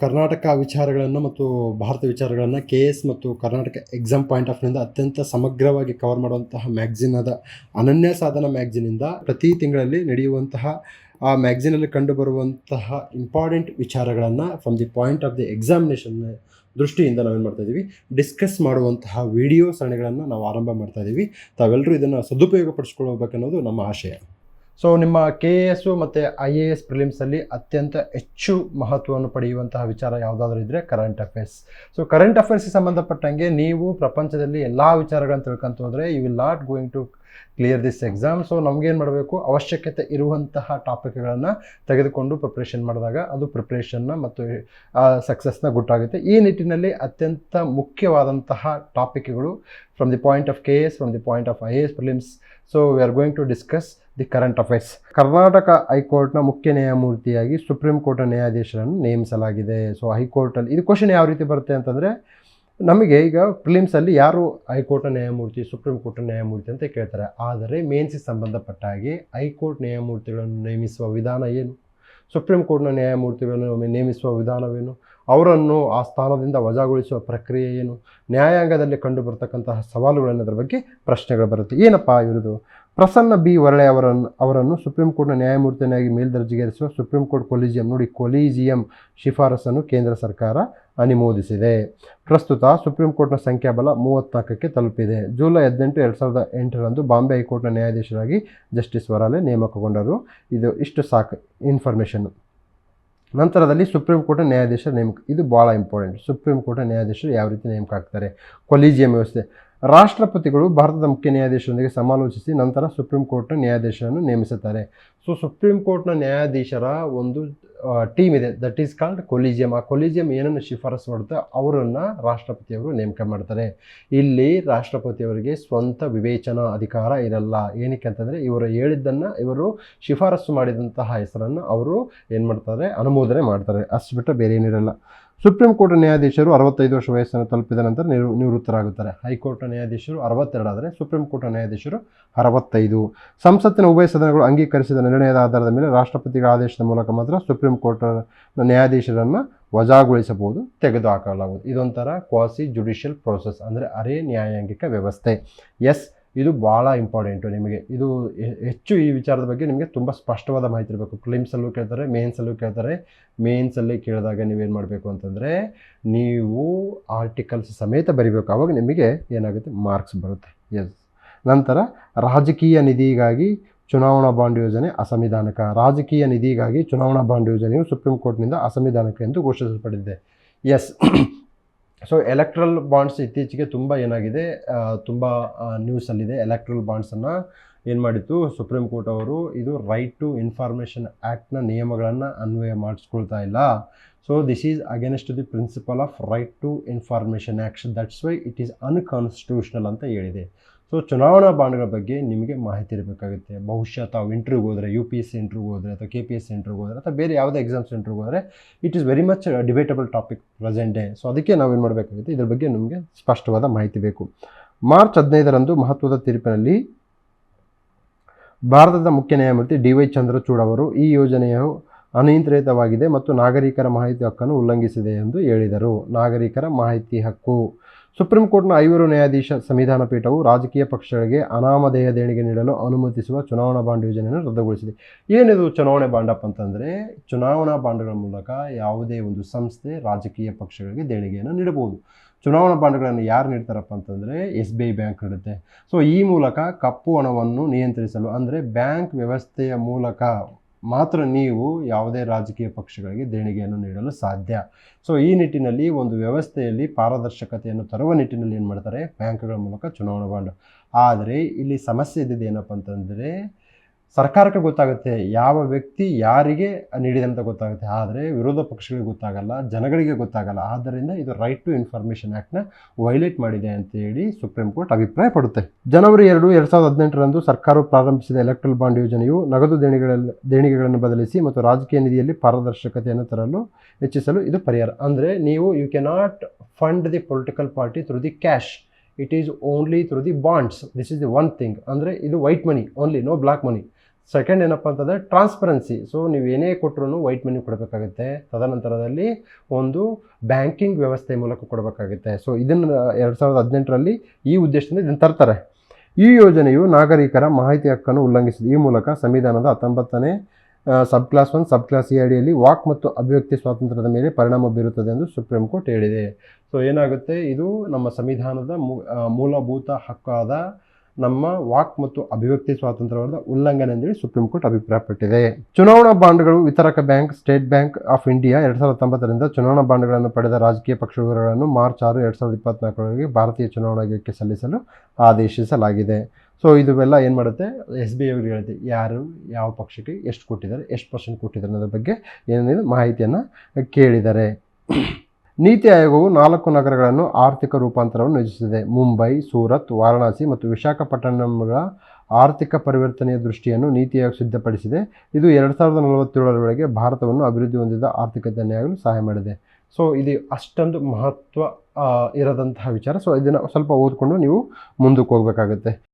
ಕರ್ನಾಟಕ ವಿಚಾರಗಳನ್ನು ಮತ್ತು ಭಾರತ ವಿಚಾರಗಳನ್ನು ಕೆ ಎಸ್ ಮತ್ತು ಕರ್ನಾಟಕ ಎಕ್ಸಾಮ್ ಪಾಯಿಂಟ್ ಆಫ್ ವ್ಯೂಯಿಂದ ಅತ್ಯಂತ ಸಮಗ್ರವಾಗಿ ಕವರ್ ಮಾಡುವಂತಹ ಮ್ಯಾಗ್ಝಿನ್ ಆದ ಅನನ್ಯ ಸಾಧನ ಮ್ಯಾಗ್ಝಿನಿಂದ ಪ್ರತಿ ತಿಂಗಳಲ್ಲಿ ನಡೆಯುವಂತಹ, ಆ ಮ್ಯಾಗ್ಝಿನಲ್ಲಿ ಕಂಡುಬರುವಂತಹ ಇಂಪಾರ್ಟೆಂಟ್ ವಿಚಾರಗಳನ್ನು from the point of the examination ದೃಷ್ಟಿಯಿಂದ ನಾವೇನು ಮಾಡ್ತಾ ಇದ್ದೀವಿ ಡಿಸ್ಕಸ್ ಮಾಡುವಂತಹ ವಿಡಿಯೋ ಸರಣಿಗಳನ್ನು ನಾವು ಆರಂಭ ಮಾಡ್ತಾ ಇದ್ದೀವಿ ತಾವೆಲ್ಲರೂ ಇದನ್ನು ಸದುಪಯೋಗ ಪಡಿಸ್ಕೊಳ್ಬೇಕನ್ನೋದು ನಮ್ಮ ಆಶಯ. ಸೊ ನಿಮ್ಮ ಕೆ ಎ ಎಸ್ಸು ಮತ್ತು ಐ ಎ ಎಸ್ ಪ್ರಿಲಿಮ್ಸಲ್ಲಿ ಅತ್ಯಂತ ಹೆಚ್ಚು ಮಹತ್ವವನ್ನು ಪಡೆಯುವಂತಹ ವಿಚಾರ ಯಾವುದಾದ್ರೂ ಇದ್ದರೆ ಕರೆಂಟ್ ಅಫೇರ್ಸ್ ಸೊ ಕರೆಂಟ್ ಅಫೇರ್ಸ್ಗೆ ಸಂಬಂಧಪಟ್ಟಂಗೆ ನೀವು ಪ್ರಪಂಚದಲ್ಲಿ ಎಲ್ಲ ವಿಚಾರಗಳನ್ನು ತಿಳ್ಕೊಂತ ಹೋದರೆ you will not going to clear this exam so ನಮಗೇನು ಮಾಡಬೇಕು? ಅವಶ್ಯಕತೆ ಇರುವಂತಹ ಟಾಪಿಕ್ಗಳನ್ನು ತೆಗೆದುಕೊಂಡು ಪ್ರಿಪ್ರೇಷನ್ ಮಾಡಿದಾಗ ಅದು ಪ್ರಿಪ್ರೇಷನ್ನ ಮತ್ತು ಸಕ್ಸಸ್ನ ಗುಟ್ಟಾಗುತ್ತೆ. ಈ ನಿಟ್ಟಿನಲ್ಲಿ ಅತ್ಯಂತ ಮುಖ್ಯವಾದಂತಹ ಟಾಪಿಕ್ಗಳು from the point of K S from the point of I A S prelims so we are going to discuss the current affairs. Karnataka ಹೈಕೋರ್ಟ್ನ ಮುಖ್ಯ ನ್ಯಾಯಮೂರ್ತಿಯಾಗಿ ಸುಪ್ರೀಂ ಕೋರ್ಟ್ ನ್ಯಾಯಾಧೀಶರನ್ನು ನೇಮಿಸಲಾಗಿದೆ. ಸೊ, ಹೈಕೋರ್ಟಲ್ಲಿ ಇದು ಕ್ವಶನ್ ಯಾವ ರೀತಿ ಬರುತ್ತೆ ಅಂತಂದರೆ, ನಮಗೆ ಈಗ ಪ್ರಿಲಿಮ್ಸಲ್ಲಿ ಯಾರು ಹೈಕೋರ್ಟ್ ನ್ಯಾಯಮೂರ್ತಿ, ಸುಪ್ರೀಂ ಕೋರ್ಟ್ ನ್ಯಾಯಮೂರ್ತಿ ಅಂತ ಕೇಳ್ತಾರೆ. ಆದರೆ, ಮೇನ್ಸಿ ಸಂಬಂಧಪಟ್ಟ ಹಾಗೆ ಹೈಕೋರ್ಟ್ ನ್ಯಾಯಮೂರ್ತಿಗಳನ್ನು ನೇಮಿಸುವ ವಿಧಾನ ಏನು? ಸುಪ್ರೀಂ ಕೋರ್ಟ್ನ ನ್ಯಾಯಮೂರ್ತಿಗಳನ್ನು ನೇಮಿಸುವ ವಿಧಾನವೇನು? ಅವರನ್ನು ಆ ಸ್ಥಾನದಿಂದ ವಜಾಗೊಳಿಸುವ ಪ್ರಕ್ರಿಯೆ ಏನು? ನ್ಯಾಯಾಂಗದಲ್ಲಿ ಕಂಡುಬರ್ತಕ್ಕಂತಹ ಸವಾಲುಗಳನ್ನೋದ್ರ ಬಗ್ಗೆ ಪ್ರಶ್ನೆಗಳು ಬರುತ್ತೆ. ಏನಪ್ಪ ಇರೋದು ಪ್ರಸನ್ನ ಬಿ ವರಳೆ ಅವರನ್ನು ಅವರನ್ನು ಸುಪ್ರೀಂ ಕೋರ್ಟ್ನ ನ್ಯಾಯಮೂರ್ತಿಯನ್ನಾಗಿ ಮೇಲ್ದರ್ಜೆಗೇರಿಸುವ ಸುಪ್ರೀಂ ಕೋರ್ಟ್ ಕೊಲಿಜಿಯಂ, ನೋಡಿ ಕೊಲಿಜಿಯಂ ಶಿಫಾರಸನ್ನು ಕೇಂದ್ರ ಸರ್ಕಾರ ಅನುಮೋದಿಸಿದೆ. ಪ್ರಸ್ತುತ ಸುಪ್ರೀಂ ಕೋರ್ಟ್ನ ಸಂಖ್ಯಾಬಲ ಮೂವತ್ತ್ನಾಲ್ಕಕ್ಕೆ ತಲುಪಿದೆ. ಜುಲೈ ಹದಿನೆಂಟು ಎರಡು ಸಾವಿರದ ಎಂಟರಂದು ಬಾಂಬೆ ಹೈಕೋರ್ಟ್ನ ನ್ಯಾಯಾಧೀಶರಾಗಿ ಜಸ್ಟಿಸ್ ವರಾಲೆ ನೇಮಕಗೊಂಡರು. ಇದು ಇಷ್ಟು ಸಾಕು ಇನ್ಫಾರ್ಮೇಷನ್ನು ನಂತರದಲ್ಲಿ ಸುಪ್ರೀಂ ಕೋರ್ಟ್ ನ್ಯಾಯಾಧೀಶರ ನೇಮಕ ಇದು ಭಾಳ ಇಂಪಾರ್ಟೆಂಟ್ ಸುಪ್ರೀಂ ಕೋರ್ಟ್ ನ್ಯಾಯಾಧೀಶರು ಯಾವ ರೀತಿ ನೇಮಕ ಆಗ್ತಾರೆ? ಕೊಲೀಜಿಯಂ ವ್ಯವಸ್ಥೆ. ರಾಷ್ಟ್ರಪತಿಗಳು ಭಾರತದ ಮುಖ್ಯ ನ್ಯಾಯಾಧೀಶರೊಂದಿಗೆ ಸಮಾಲೋಚಿಸಿ ನಂತರ ಸುಪ್ರೀಂ ಕೋರ್ಟ್ನ ನ್ಯಾಯಾಧೀಶರನ್ನು ನೇಮಿಸುತ್ತಾರೆ. ಸೊ ಸುಪ್ರೀಂ ಕೋರ್ಟ್ನ ನ್ಯಾಯಾಧೀಶರ ಒಂದು ಟೀಮ್ ಇದೆ. ದಟ್ ಈಸ್ ಕಾಲ್ಡ್ ಕೊಲಿಜಿಯಂ ಆ ಕೊಲಿಜಿಯಂ ಏನನ್ನು ಶಿಫಾರಸು ಮಾಡುತ್ತೆ? ಅವರನ್ನು ರಾಷ್ಟ್ರಪತಿಯವರು ನೇಮಕ ಮಾಡ್ತಾರೆ. ಇಲ್ಲಿ ರಾಷ್ಟ್ರಪತಿಯವರಿಗೆ ಸ್ವಂತ ವಿವೇಚನಾ ಅಧಿಕಾರ ಇರಲ್ಲ. ಏನಕ್ಕೆ ಅಂತಂದರೆ, ಇವರು ಹೇಳಿದ್ದನ್ನು, ಇವರು ಶಿಫಾರಸು ಮಾಡಿದಂತಹ ಹೆಸರನ್ನು ಅವರು ಏನು ಮಾಡ್ತಾರೆ ಅನುಮೋದನೆ ಮಾಡ್ತಾರೆ. ಅಷ್ಟು ಬಿಟ್ಟು ಬೇರೆ ಏನಿರಲ್ಲ ಸುಪ್ರೀಂ ಕೋರ್ಟ್ ನ್ಯಾಯಾಧೀಶರು ಅರವತ್ತೈದು ವರ್ಷ ವಯಸ್ಸನ್ನು ತಲುಪಿದ ನಂತರ ನಿವೃ ನಿವೃತ್ತರಾಗುತ್ತಾರೆ. ಹೈಕೋರ್ಟ್ ನ್ಯಾಯಾಧೀಶರು ಅರವತ್ತೆರಡಾದರೆ ಸುಪ್ರೀಂ ಕೋರ್ಟ್ ನ್ಯಾಯಾಧೀಶರು ಅರವತ್ತೈದು. ಸಂಸತ್ತಿನ ಉಭಯ ಸದನಗಳು ಅಂಗೀಕರಿಸಿದ ನಿರ್ಣಯದ ಆಧಾರದ ಮೇಲೆ ರಾಷ್ಟ್ರಪತಿಗಳ ಆದೇಶದ ಮೂಲಕ ಮಾತ್ರ ಸುಪ್ರೀಂ ಕೋರ್ಟ್ ನ್ಯಾಯಾಧೀಶರನ್ನು ವಜಾಗೊಳಿಸಬಹುದು, ತೆಗೆದುಹಾಕಲಾಗುವುದು. ಇದೊಂಥರ ಕ್ವಾಸಿ ಜುಡಿಷಿಯಲ್ ಪ್ರೋಸೆಸ್, ಅಂದರೆ ಅರೆ ನ್ಯಾಯಾಂಗಿಕ ವ್ಯವಸ್ಥೆ. ಎಸ್. ಇದು ಭಾಳ ಇಂಪಾರ್ಟೆಂಟು ನಿಮಗೆ ಇದು ಹೆಚ್ಚು ಈ ವಿಚಾರದ ಬಗ್ಗೆ ನಿಮಗೆ ತುಂಬ ಸ್ಪಷ್ಟವಾದ ಮಾಹಿತಿ ಇರಬೇಕು. ಕ್ಲಿಮ್ಸಲ್ಲೂ ಕೇಳ್ತಾರೆ ಮೇನ್ಸಲ್ಲೂ ಕೇಳ್ತಾರೆ. ಮೇನ್ಸಲ್ಲಿ ಕೇಳಿದಾಗ ನೀವೇನು ಮಾಡಬೇಕು ಅಂತಂದರೆ, ನೀವು ಆರ್ಟಿಕಲ್ಸ್ ಸಮೇತ ಬರಿಬೇಕು. ಆವಾಗ ನಿಮಗೆ ಏನಾಗುತ್ತೆ? ಮಾರ್ಕ್ಸ್ ಬರುತ್ತೆ. ಎಸ್ ನಂತರ ರಾಜಕೀಯ ನಿಧಿಗಾಗಿ ಚುನಾವಣಾ ಬಾಂಡ್ ಯೋಜನೆ ಅಸಂವಿಧಾನಕ. ರಾಜಕೀಯ ನಿಧಿಗಾಗಿ ಚುನಾವಣಾ ಬಾಂಡ್ ಯೋಜನೆಯು ಸುಪ್ರೀಂ ಕೋರ್ಟ್ನಿಂದ ಅಸಂವಿಧಾನಕ ಎಂದು ಘೋಷಿಸಲ್ಪಟ್ಟಿದೆ. ಎಸ್ ಸೊ ಎಲೆಕ್ಟ್ರಲ್ ಬಾಂಡ್ಸ್ ಇತ್ತೀಚೆಗೆ ತುಂಬ ಏನಾಗಿದೆ ತುಂಬ ನ್ಯೂಸಲ್ಲಿದೆ ಎಲೆಕ್ಟ್ರಲ್ ಬಾಂಡ್ಸನ್ನು ಏನು ಮಾಡಿತ್ತು? ಸುಪ್ರೀಂ ಕೋರ್ಟ್ ಅವರು ಇದು ರೈಟ್ ಟು ಇನ್ಫಾರ್ಮೇಷನ್ ಆ್ಯಕ್ಟ್ನ ನಿಯಮಗಳನ್ನು ಅನ್ವಯ ಮಾಡಿಸ್ಕೊಳ್ತಾ ಇಲ್ಲ. So this is against the principle of right to information act that's why it is unconstitutional ಅಂತ ಹೇಳಿದೆ. ಸೊ ಚುನಾವಣಾ ಬಾಂಡ್ಗಳ ಬಗ್ಗೆ ನಿಮಗೆ ಮಾಹಿತಿ ಇರಬೇಕಾಗುತ್ತೆ. ಬಹುಶಃ ತಾವು ಇಂಟ್ರ್ಯೂಗೆ ಹೋದರೆ ಯು ಪಿ ಎಸ್ ಸಿ ಇಂಟ್ರ್ಯೂಗೆ ಹೋದರೆ, ಅಥವಾ ಕೆ ಪಿ ಎಸ್ ಸಿ ಹೋದರೆ, ಅಥವಾ ಬೇರೆ ಯಾವುದೇ ಎಕ್ಸಾಮ್ ಸೆಂಟ್ರಿಗೆ ಹೋದರೆ it is very much debatable topic present day so ಅದಕ್ಕೆ ನಾವೇನು ಮಾಡಬೇಕಾಗುತ್ತೆ? ಇದ್ರ ಬಗ್ಗೆ ನಮಗೆ ಸ್ಪಷ್ಟವಾದ ಮಾಹಿತಿ ಬೇಕು. ಮಾರ್ಚ್ ಹದಿನೈದರಂದು ಮಹತ್ವದ ತೀರ್ಪಿನಲ್ಲಿ ಭಾರತದ ಮುಖ್ಯ ನ್ಯಾಯಮೂರ್ತಿ ಡಿ ವೈ ಚಂದ್ರಚೂಡ್ ಅವರು ಈ ಯೋಜನೆಯು ಅನಿಯಂತ್ರಿತವಾಗಿದೆ ಮತ್ತು ನಾಗರಿಕರ ಮಾಹಿತಿ ಹಕ್ಕನ್ನು ಉಲ್ಲಂಘಿಸಿದೆ ಎಂದು ಹೇಳಿದರು. ನಾಗರಿಕರ ಮಾಹಿತಿ ಹಕ್ಕು. ಸುಪ್ರೀಂ ಕೋರ್ಟ್ನ ಐವರು ನ್ಯಾಯಾಧೀಶ ಸಂವಿಧಾನ ಪೀಠವು ರಾಜಕೀಯ ಪಕ್ಷಗಳಿಗೆ ಅನಾಮಧೇಯ ದೇಣಿಗೆ ನೀಡಲು ಅನುಮತಿಸುವ ಚುನಾವಣಾ ಬಾಂಡ್ ಯೋಜನೆಯನ್ನು ರದ್ದುಗೊಳಿಸಿದೆ. ಏನಿದು ಚುನಾವಣೆ ಬಾಂಡಪ್ಪ ಅಂತಂದರೆ, ಚುನಾವಣಾ ಬಾಂಡ್ಗಳ ಮೂಲಕ ಯಾವುದೇ ಒಂದು ಸಂಸ್ಥೆ ರಾಜಕೀಯ ಪಕ್ಷಗಳಿಗೆ ದೇಣಿಗೆಯನ್ನು ನೀಡಬಹುದು. ಚುನಾವಣಾ ಬಾಂಡ್ಗಳನ್ನು ಯಾರು ನೀಡ್ತಾರಪ್ಪ ಅಂತಂದರೆ, ಎಸ್ ಬಿ ಐ ಬ್ಯಾಂಕ್ ನೀಡುತ್ತೆ. ಸೊ ಈ ಮೂಲಕ ಕಪ್ಪು ಹಣವನ್ನು ನಿಯಂತ್ರಿಸಲು ಅಂದರೆ ಬ್ಯಾಂಕ್ ವ್ಯವಸ್ಥೆಯ ಮೂಲಕ ಮಾತ್ರ ನೀವು ಯಾವುದೇ ರಾಜಕೀಯ ಪಕ್ಷಗಳಿಗೆ ದೇಣಿಗೆಯನ್ನು ನೀಡಲು ಸಾಧ್ಯ. ಸೊ ಈ ನಿಟ್ಟಿನಲ್ಲಿ ಒಂದು ವ್ಯವಸ್ಥೆಯಲ್ಲಿ ಪಾರದರ್ಶಕತೆಯನ್ನು ತರುವ ನಿಟ್ಟಿನಲ್ಲಿ ಏನು ಮಾಡ್ತಾರೆ? ಬ್ಯಾಂಕ್ಗಳ ಮೂಲಕ ಚುನಾವಣಾ ಬಾಂಡ್. ಆದರೆ, ಇಲ್ಲಿ ಸಮಸ್ಯೆ ಇದ್ದಿದ್ದು ಏನಪ್ಪ ಅಂತಂದರೆ ಸರ್ಕಾರಕ್ಕೆ ಗೊತ್ತಾಗುತ್ತೆ, ಯಾವ ವ್ಯಕ್ತಿ ಯಾರಿಗೆ ನೀಡಿದೆ ನೀಡಿದಂತ ಗೊತ್ತಾಗುತ್ತೆ. ಆದರೆ ವಿರೋಧ ಪಕ್ಷಗಳಿಗೆ ಗೊತ್ತಾಗಲ್ಲ, ಜನಗಳಿಗೆ ಗೊತ್ತಾಗಲ್ಲ. ಆದ್ದರಿಂದ ಇದು ರೈಟ್ ಟು ಇನ್ಫಾರ್ಮೇಷನ್ ಆ್ಯಕ್ಟ್ನ ವೈಲೇಟ್ ಮಾಡಿದೆ ಅಂತೇಳಿ ಸುಪ್ರೀಂ ಕೋರ್ಟ್ ಅಭಿಪ್ರಾಯ ಪಡುತ್ತೆ. ಜನವರಿ ಎರಡು ಎರಡು ಸಾವಿರದ ಹದಿನೆಂಟರಂದು ಸರ್ಕಾರವು ಪ್ರಾರಂಭಿಸಿದ ಎಲೆಕ್ಟ್ರಲ್ ಬಾಂಡ್ ಯೋಜನೆಯು ನಗದು ದೇಣಿಗೆಗಳಲ್ಲಿ ದೇಣಿಗೆಗಳನ್ನು ಬದಲಿಸಿ ಮತ್ತು ರಾಜಕೀಯ ನಿಧಿಯಲ್ಲಿ ಪಾರದರ್ಶಕತೆಯನ್ನು ತರಲು, ಹೆಚ್ಚಿಸಲು ಇದು ಪರಿಹಾರ. ಅಂದರೆ ನೀವು you cannot fund the political party through the cash it is only through the bonds this is the one thing ಅಂದರೆ ಇದು white money only no black money second ಏನಪ್ಪ ಅಂತಂದರೆ ಟ್ರಾನ್ಸ್ಪರೆನ್ಸಿ ಸೊ ನೀವು ಏನೇ ಕೊಟ್ಟರು ವೈಟ್ ಮನಿ ಕೊಡಬೇಕಾಗುತ್ತೆ. ತದನಂತರದಲ್ಲಿ ಒಂದು ಬ್ಯಾಂಕಿಂಗ್ ವ್ಯವಸ್ಥೆ ಮೂಲಕ ಕೊಡಬೇಕಾಗುತ್ತೆ. ಸೊ ಇದನ್ನು ಎರಡು ಸಾವಿರದ ಹದಿನೆಂಟರಲ್ಲಿ ಈ ಉದ್ದೇಶದಿಂದ ಇದನ್ನು ತರ್ತಾರೆ. ಈ ಯೋಜನೆಯು ನಾಗರಿಕರ ಮಾಹಿತಿ ಹಕ್ಕನ್ನು ಉಲ್ಲಂಘಿಸಿದೆ. ಈ ಮೂಲಕ ಸಂವಿಧಾನದ ಹತ್ತೊಂಬತ್ತನೇ sub clause one sub clause ಅಡಿಯಲ್ಲಿ ವಾಕ್ ಮತ್ತು ಅಭಿವ್ಯಕ್ತಿ ಸ್ವಾತಂತ್ರ್ಯದ ಮೇಲೆ ಪರಿಣಾಮ ಬೀರುತ್ತದೆ ಎಂದು ಸುಪ್ರೀಂ ಕೋರ್ಟ್ ಹೇಳಿದೆ. ಸೊ ಏನಾಗುತ್ತೆ? ಇದು ನಮ್ಮ ಸಂವಿಧಾನದ ಮೂಲಭೂತ ಹಕ್ಕಾದ ನಮ್ಮ ವಾಕ್ ಮತ್ತು ಅಭಿವ್ಯಕ್ತಿ ಸ್ವಾತಂತ್ರ್ಯವಾದ ಉಲ್ಲಂಘನೆ ಅಂತೇಳಿ ಸುಪ್ರೀಂ ಕೋರ್ಟ್ ಅಭಿಪ್ರಾಯಪಟ್ಟಿದೆ. ಚುನಾವಣಾ ಬಾಂಡ್ಗಳು ವಿತರಕ bank, state bank of India ಎರಡ್ ಸಾವಿರದ ಹತ್ತೊಂಬತ್ತರಿಂದ ಚುನಾವಣಾ ಬಾಂಡ್ಗಳನ್ನು ಪಡೆದ ರಾಜಕೀಯ ಪಕ್ಷ ವಿವರಗಳನ್ನು ಮಾರ್ಚ್ ಆರು ಎರಡ್ ಸಾವಿರದ ಇಪ್ಪತ್ನಾಲ್ಕರವರೆಗೆ ಭಾರತೀಯ ಚುನಾವಣಾ ಆಯೋಗಕ್ಕೆ ಸಲ್ಲಿಸಲು ಆದೇಶಿಸಲಾಗಿದೆ. ಸೊ ಇದುವೆಲ್ಲ ಏನು ಮಾಡುತ್ತೆ? ಎಸ್ ಬಿ ಐ ಹೇಳುತ್ತೆ ಯಾರು, ಯಾವ ಪಕ್ಷಕ್ಕೆ ಎಷ್ಟು ಕೊಟ್ಟಿದ್ದಾರೆ, ಎಷ್ಟು ಪರ್ಸೆಂಟ್ ಕೊಟ್ಟಿದ್ದಾರೆ ಅನ್ನೋದ್ರ ಬಗ್ಗೆ ಏನೇನು ಮಾಹಿತಿಯನ್ನು ಕೇಳಿದ್ದಾರೆ. ನೀತಿ ಆಯೋಗವು ನಾಲ್ಕು ನಗರಗಳನ್ನು ಆರ್ಥಿಕ ರೂಪಾಂತರವನ್ನು ಯೋಜಿಸಿದೆ. ಮುಂಬೈ, ಸೂರತ್, ವಾರಣಾಸಿ ಮತ್ತು ವಿಶಾಖಪಟ್ಟಣಂಗಳ ಆರ್ಥಿಕ ಪರಿವರ್ತನೆಯ ದೃಷ್ಟಿಯನ್ನು ನೀತಿ ಆಯೋಗ ಸಿದ್ಧಪಡಿಸಿದೆ. ಇದು ಎರಡು ಸಾವಿರದ ನಲವತ್ತೇಳರವರೆಗೆ ಭಾರತವನ್ನು ಅಭಿವೃದ್ಧಿ ಹೊಂದಿದ ಆರ್ಥಿಕತೆಯಾಗಲು ಸಹಾಯ ಮಾಡಿದೆ. ಸೊ, ಇದು ಅಷ್ಟೊಂದು ಮಹತ್ವ ಇರದಂತಹ ವಿಚಾರ. ಸೊ, ಇದನ್ನು ಸ್ವಲ್ಪ ಓದಿಕೊಂಡು ನೀವು ಮುಂದಕ್ಕೆ ಹೋಗಬೇಕಾಗುತ್ತೆ.